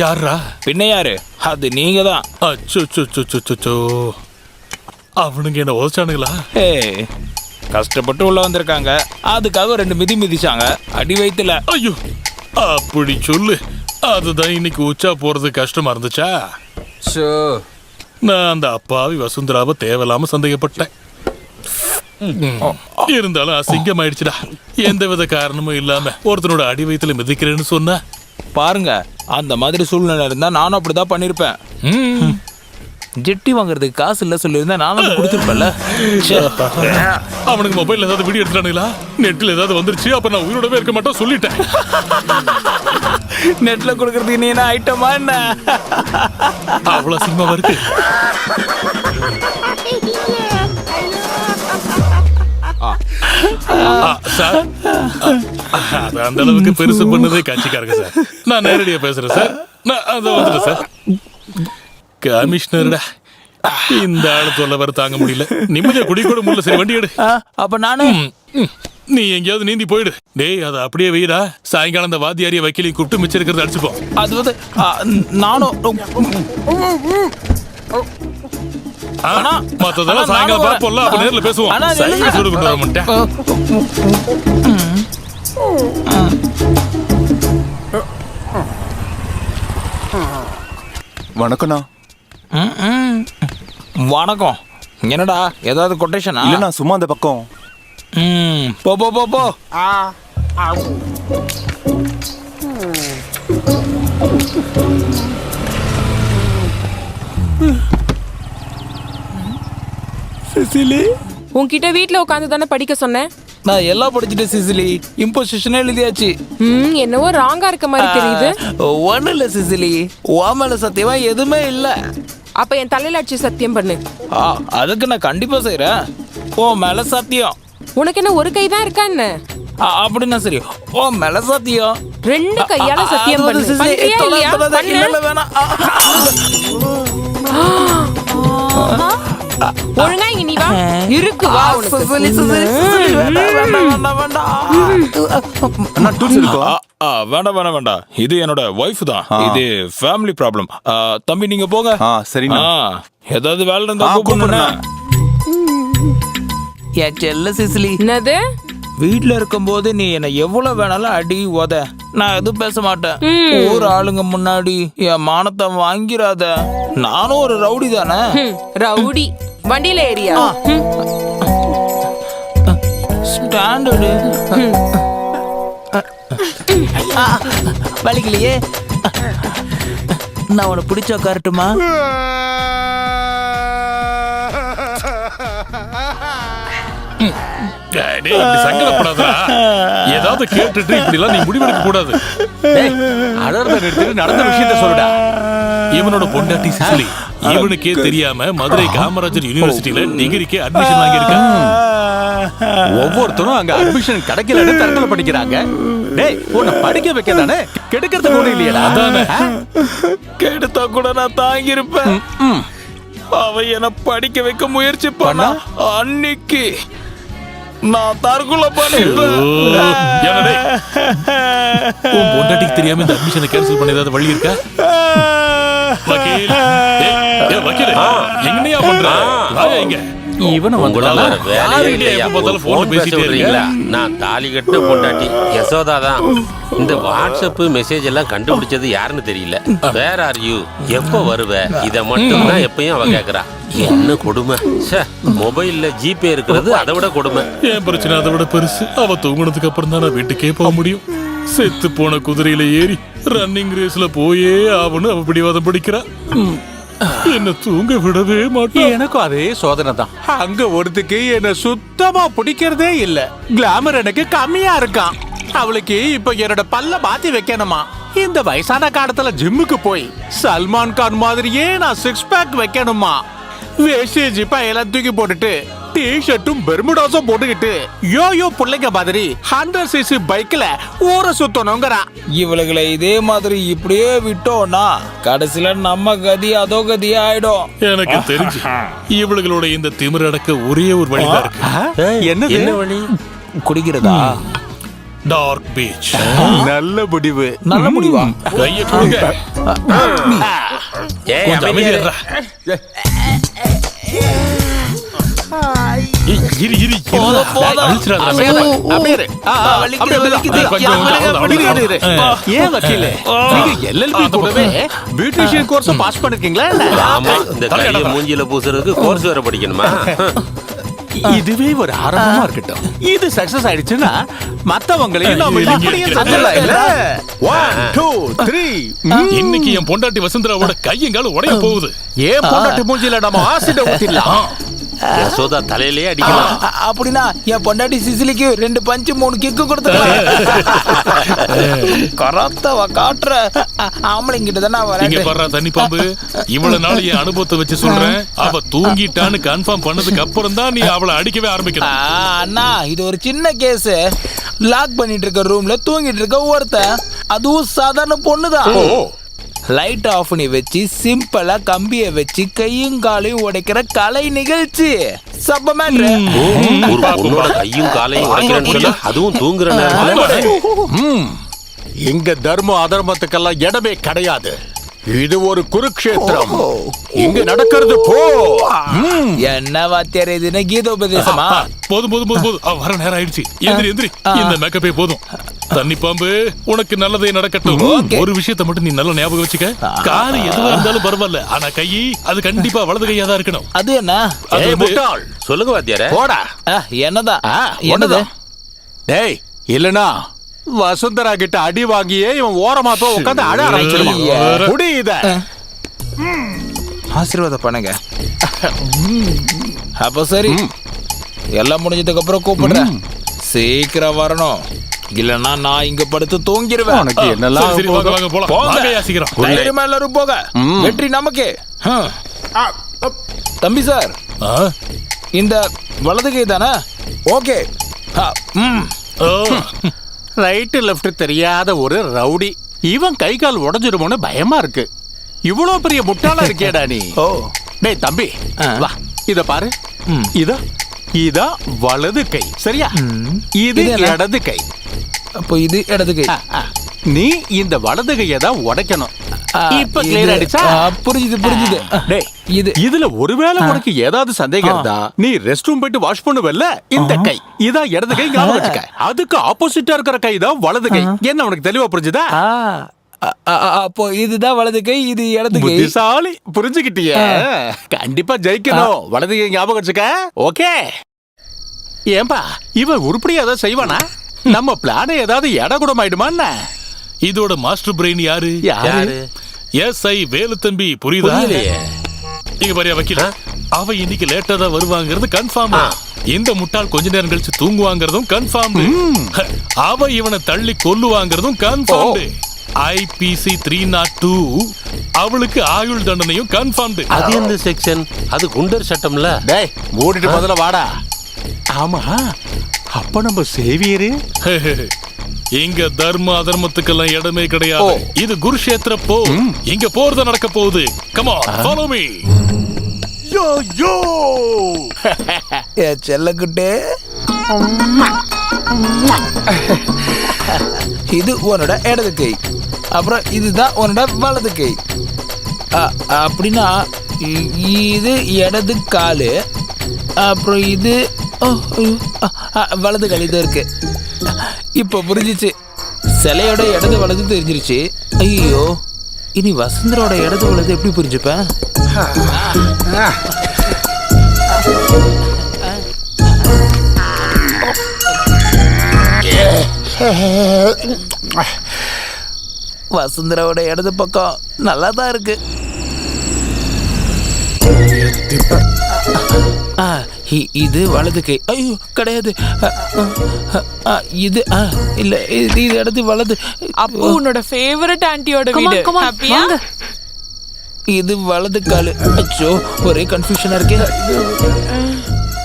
யாரா பின்ன யாரு? அது நீங்க தான் அச்சோ அவனுங்க என்ன உதச்சானுங்களா ஏய் கஷ்டப்பட்டு உள்ள வந்திருக்காங்க. அதுக்காக ரெண்டு மிதி மிதிச்சாங்க. அடி வயித்துல ஐயோ அப்படி சொல்லு. அதுதான் இன்னைக்கு உச்சா போறது கஷ்டமா இருந்துச்சா? ஷோ நான் அந்த அப்பாவி வசுந்தராவை தேவையில்லாம சந்தேகப்பட்டேன். இருந்தாலும் அசிங்கம் ஆயிடுச்சுடா எந்தவித காரணமும் இல்லாம ஒருத்தனோட அடி வயித்துல மிதிக்கிறேன்னு சொன்னா பாருங்க அந்த மாதிரி சூழ்நிலை இருந்தா நானும் அப்படிதான் பண்ணிருப்பேன். ம். ஜெட்டி வாங்குறதுக்கு காசு இல்ல சொல்லியிருந்தா நானும் கொடுத்துருப்பேன்ல. அவனுக்கு மொபைல் ஏதாவது வீடியோ எடுத்துட்டானுங்களா? நெட்டில் ஏதாவது வந்துருச்சு அப்ப நான் உயிரோடவே இருக்க மாட்டோம் சொல்லிட்டேன். நெட்ல கொடுக்கறதுக்கு நீ என்ன ஐட்டமா என்ன? அவ்வளவு அசிங்கமா இருக்கு சார். அது அந்த அளவுக்கு பெருசு பண்ணதே கட்சிக்காரங்க சார். நான் நேரடியா பேசுறேன் சார். நான் அதை வந்துட்டேன் சார். கமிஷனர்டா இந்த ஆளு தொல்லை வர தாங்க முடியல. நிம்மதியா குடி கூட முடியல. சரி வண்டி எடு. அப்ப நானும். நீ எங்கேயாவது நீந்தி போயிடு. டேய் அதை அப்படியே வெயிடா சாயங்காலம் அந்த வாத்தியாரிய வக்கீலையும் கூப்பிட்டு மிச்சம் இருக்கிறத அடிச்சுப்போம் அது வந்து நானும் மத்ததெல்லாம் அண்ணா, சாயங்காலம் பார்ப்போம்ல அப்ப. நேர்ல பேசுவோம். சைக்கிள். சூடு கொண்டு வர மாட்டேன். வணக்கண்ணா ம், ம். வணக்கம். என்னடா ஏதாவது கொட்டேஷனா இல்லண்ணா சும்மா அந்த பக்கம். ம் போ போ போ போ. சிசிலி. உன்கிட்ட வீட்ல உட்காந்து தானே படிக்க சொன்னேன். நான் எல்லாம் படிச்சுட்டேன் சிசிலி. இம்போசிஷனே எழுதியாச்சு. ம் என்னவோ ராங்கா இருக்க மாதிரி தெரியுது. ஒன்றும் இல்லை சிசிலி. ஓமல சத்தியமா எதுவுமே இல்லை. அப்ப என் தலையில அடிச்சு சத்தியம் பண்ணு. ஆ அதுக்கு நான் கண்டிப்பா செய்றேன். ஓ மேல சத்தியம். உனக்கு என்ன ஒரு கை தான் இருக்கா என்ன? அப்படின்னா சரி. ஓ மேல சத்தியம். ரெண்டு கையால சத்தியம் பண்ணு. சிசிலி, பண்றியா இல்லையா? பண்ணு. வேணாம். ஒழுங்கா இங்க நீ வா. இருக்கு வா வேண்டாம், வேண்டாம், வேண்டாம், இது என்னோட ஒய்ஃப் தான். இது ஃபேமிலி ப்ராப்ளம் தம்பி நீங்க போங்க. ஆ, ஏதாவது வேலை இருந்தா ஆ, கூப்பிடுண்ணா. என் செல்ல சிசிலி. என்னது? வீட்ல இருக்கும்போது நீ என்ன எவ்வளவு வேணாலும் அடி உத. நான் எதுவும் பேச மாட்டேன். ஊர் ஆளுங்க முன்னாடி என் மானத்தை வாங்கிராத. நானும் ஒரு ரவுடி தானே? ரவுடி. வண்டியில ஹம், ஸ்டாண்டர்டு. வலிக்கலையே. நான் உனக்கு பிடிச்ச உட்காரட்டுமா சங்கடப்படாதடா. ஏதாவது கேட்டுட்டு இப்படி எல்லாம் நீ முடிவெடுக்க கூடாது. அடர்ந்த நிறுத்திட்டு நடந்த விஷயத்த சொல்லுடா. இவனோட பொண்டாட்டி சிசிலி. இவனுக்கே தெரியாம மதுரை காமராஜர் யூனிவர்சிட்டியில டிகிரிக்கு அட்மிஷன் வாங்கியிருக்கான் ஒவ்வொருத்தரும் அங்க அட்மிஷன் கிடைக்கலன்னு தரத்துல படிக்கிறாங்க. டேய் உன்னை படிக்க வைக்க தானே கெடுக்கிறதுக்கு ஒண்ணு இல்லையடா. அதானே. கெடுத்தா கூட நான் தாங்கியிருப்பேன். அவ என்ன படிக்க வைக்க முயற்சி பண்ணா? அன்னைக்கு நான் தற்கொலை? உன் பொண்டாட்டிக்கு தெரியாம இந்த அட்மிஷனை கேன்சல் பண்ண ஏதாவது வழி இருக்கா? என்னையா பண்ற? வாயா இங்க. இவனை உங்களால நான் தாலி கட்டு பொண்டாட்டி. யசோதா தான். இந்த வாட்ஸ்அப் மெசேஜ் எல்லாம் கண்டுபிடிச்சது யாருன்னு தெரியல. வேற ஆர் யூ எப்போ வருவ? இத மட்டும் தான் எப்பயும் அவ கேக்குறா. என்ன கொடுமை? ச்சே மொபைல்ல ஜிபே இருக்கிறது அதை விட கொடுமை. என் பிரச்சனை? அதை விட பெருசு. அவ தூங்குனதுக்கு அப்புறம் தான் நான் வீட்டுக்கே போக முடியும். செத்து போன குதிரையில ஏறி ரன்னிங் ரேஸ்ல போயே ஆவணும் அவ பிடிவாதம் பிடிக்கிறா. என்ன தூங்க விடவே மாட்டேன் எனக்கும் அதே சோதனை தான் அங்க ஒருத்துக்கு என்ன சுத்தமா பிடிக்கிறதே இல்ல. கிளாமர் எனக்கு கம்மியா இருக்கான். அவளுக்கு இப்ப என்னோட பல்ல மாத்தி வைக்கணுமா? இந்த வயசான காலத்துல ஜிம்முக்கு போய் சல்மான் கான் மாதிரியே நான் சிக்ஸ் பேக் வைக்கணுமா? வேஷ்டி ஜிப்பா எல்லாம் தூக்கி போட்டுட்டு டி ஷர்ட்டும் பெர்முடாஸும் போட்டுக்கிட்டு யோயோ பிள்ளைங்க மாதிரி ஹண்ட்ரட் சிசி பைக்ல ஊரை சுத்தணுங்கிறா. இவளுகளை இதே மாதிரி இப்படியே விட்டோம்னா கடைசியில நம்ம கதி அதோ கதி ஆயிடும். எனக்கு தெரிஞ்சு இவளுகளோட இந்த திமிர அடக்க ஒரே ஒரு வழிதான் இருக்கு. என்னது? என்ன வழி? குடிக்கிறதா? டார்க் பீச் நல்ல முடிவு. நல்ல முடிவா? கைய கொடுங்க. ஏய் அமைதியா இரு. அப்படியே அப்படியே அப்படியே. ஏன் வக்கீலே நீங்க எல்எல்பி கூடவே பியூட்டிஷியன் கோர்ஸ் பாஸ் பண்ணிருக்கீங்களா? ஆமா இந்த கைய மூஞ்சில பூசுறதுக்கு கோர்ஸ் வேற படிக்கணுமா இதுவே ஒரு ஆரம்பமா இருக்கட்டும் இது சக்சஸ் ஆயிடுச்சுன்னா மத்தவங்களையும் நாம இல்ல த்ரீ இன்னைக்கு என் பொண்டாட்டி வசுந்தராவோட கையங்கால உடைய போகுது ஏன் பொண்டாட்டி மூஞ்சில நம்ம ஆசிட ஊத்திடலாம் யசோதா தலையிலே அடிக்கலாம் அப்படின்னா என் பொண்டாட்டி சிசிலிக்கு ரெண்டு பஞ்சு மூணு கிக்கு கொடுத்துக்கலாம் கராத்தவ காட்டுற அ- ஆம்பளைங்கிட்ட தானே இங்க வரேன் பாரு தண்ணி பாம்பு. இவ்வளவு நாள் என் அனுபவத்தை வச்சு சொல்றேன். அவ தூங்கிட்டான்னு கன்ஃபார்ம் பண்ணதுக்கு அப்புறம் தான் நீ அவளை அடிக்கவே ஆரம்பிக்கணும். அண்ணா இது ஒரு சின்ன கேஸ் லாக் பண்ணிட்டு இருக்க ரூம்ல தூங்கிட்டு இருக்க ஒருத்தன். அதுவும் சாதாரண பொண்ணுதான். லைட் ஆஃப் பண்ணி வச்சு சிம்பிளா கம்பிய வச்சு கையும் காலையும் உடைக்கிற கலை நிகழ்ச்சி. கையும் காலையும் உடைக்கிறேன்னு அதுவும் தூங்குற நேரத்துல? இங்க தர்ம அதர்மத்துக்கெல்லாம் இடமே கிடையாது. இது ஒரு குருக்ஷேத்திரம். இங்க நடக்கிறது போ. ம். என்ன வாத்தியார் இதுன்னு கீதோபதேசமா? போதும் போதும் போதும் போதும். அவ வர நேரம் ஆயிடுச்சு. எந்திரி எந்திரி. இந்த மேக்கப்பே போதும். தண்ணி பாம்பு உனக்கு நல்லதே நடக்கட்டும். ஒரு விஷயத்தை மட்டும் நீ நல்ல ஞாபகம் வச்சுக்க. காது எதுவா இருந்தாலும் பரவாயில்ல. ஆனா கை அது கண்டிப்பா வலது கையா தான் இருக்கணும். அது என்ன? சொல்லுங்க வாத்தியார. போடா. என்னதான் என்னது. டேய் இல்லனா வசுந்தரா கிட்ட அடி வாங்கியே இவன் ஓரமா போய் உட்காந்து அழ ஆரம்பிச்சிருவான். குடி இத. ஆசீர்வாதம் பண்ணுங்க. அப்ப சரி. எல்லாம் முடிஞ்சதுக்கு அப்புறம் கூப்பிடுறேன். சீக்கிரம் வரணும். இல்லன்னா நான் இங்க படுத்து தூங்கிடுவேன் உனக்கு என்னெல்லாம் போலாம். போங்க. வாங்க யாசிக்கிறோம். தைரியமா எல்லாரும் போக. வெற்றி நமக்கு. தம்பி சார். ஆ? இந்த வலது கை தானே? ஓகே. ஆ, ம். ஓ. ரைட் லெஃப்ட் தெரியாத ஒரு ரவுடி. இவன் கை கால் உடைஞ்சிருமோன்னு பயமா இருக்கு. இவ்வளவு பெரிய முட்டாளா இருக்கேடா நீ. ஓ. டேய் தம்பி. வா. இத பாரு. இதா? இதா வலது கை. சரியா? இது? இடது கை. அப்போ இது இடது கை. நீ இந்த வலது கையை தான் உடைக்கணும். இப்ப இது- கிளியர் ஆயிடுச்சா? புரிஞ்சுது புரிஞ்சுது. டேய் இது இதுல ஒருவேளை உனக்கு ஏதாவது சந்தேகம் இருந்தா நீ ரெஸ்ட் ரூம் போயிட்டு வாஷ் பண்ணுவல்ல? இந்த கை. இதான் இடது கை ஞாபகம் வச்சுக்க. அதுக்கு ஆப்போசிட்டா இருக்கிற கை தான் வலது கை. என்ன உனக்கு தெளிவா புரிஞ்சுதா? அப்போ இதுதான் வலது கை இது இடது கை. புத்திசாலி. புரிஞ்சுக்கிட்டிய? கண்டிப்பா ஜெயிக்கணும். வலது கை ஞாபகம் வச்சுக்க. ஓகே? ஏன்பா இவன் உருப்படியா ஏதாவது செய்வானா? நம்ம பிளான ஏதாவது இட கூட ஆயிடுமா என்ன? இதோட மாஸ்டர் பிரெயின் யாரு? யாரு? எஸ் ஐ வேலு தம்பி புரியுதா. இங்க பாரியா வக்கீல. அவ இன்னைக்கு லேட்டா தான் வருவாங்கிறது கன்ஃபார்ம் இந்த முட்டாள் கொஞ்ச நேரம் கழிச்சு தூங்குவாங்கிறதும் கன்ஃபார்ம் அவ இவனை தள்ளி கொல்லுவாங்கிறதும் confirm IPC three not two அவளுக்கு ஆயுள் தண்டனையும் கன்ஃபார்ம் அது எந்த செக்ஷன் அது குண்டர் சட்டம்ல. டேய் மூடிட்டு முதல்ல வாடா. ஆமா. அப்ப நம்ம சேவியரு இங்க தர்ம அதர்மத்துக்கெல்லாம் இடமே கிடையாது. இது குருஷேத்திர போ இங்க போர் தான் நடக்க போகுது. Comma follow me yo yo. ஏ செல்லக்குட்டே. இது உன்னோட இடது கை. அப்புறம் இதுதான் உன்னோட வலது கை. அ- அப்படின்னா இது இடது காலு. அப்புறம் இது வலது கால் இது இருக்கு. இப்போ புரிஞ்சிச்சு. சிலையோட இடது வலது தெரிஞ்சிருச்சு. ஐயோ இனி வசந்தரோட இடது வலது எப்படி புரிஞ்சுப்பேன் வசுந்தராவோட இடது பக்கம் நல்லா தான் இருக்கு இது வலது கை. ஐயோ கிடையாது. இது இல்ல இது இது இடது வலது. அப்போ உன்னோட ஃபேவரட் ஆன்ட்டியோட வீடு. ஹாப்பியா? இது வலது காலு. அச்சோ ஒரே கன்ஃபியூஷனா இருக்கு.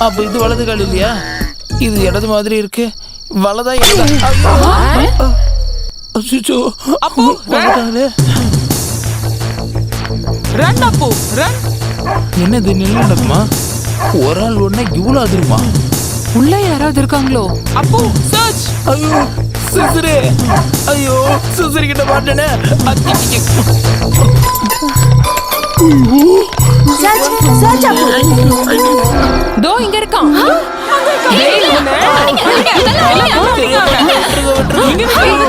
அப்ப இது வலது கால் இல்லையா? இது இடது மாதிரி இருக்கு. வலதா. அச்சச்சோ. அப்போ. ரன் அப்போ ரன். என்னது நடக்குமா? ஒரு ஆள் ஒண்ணா இவ்வளவு அதிருமா உள்ள யாராவது இருக்காங்களோ? அப்போ சர்ச் ஐயோ சிசுரு. ஐயோ சிசுரு கிட்ட மாட்டேனே. அத்தி. தோ இங்க இருக்கான். இங்க நிக்க.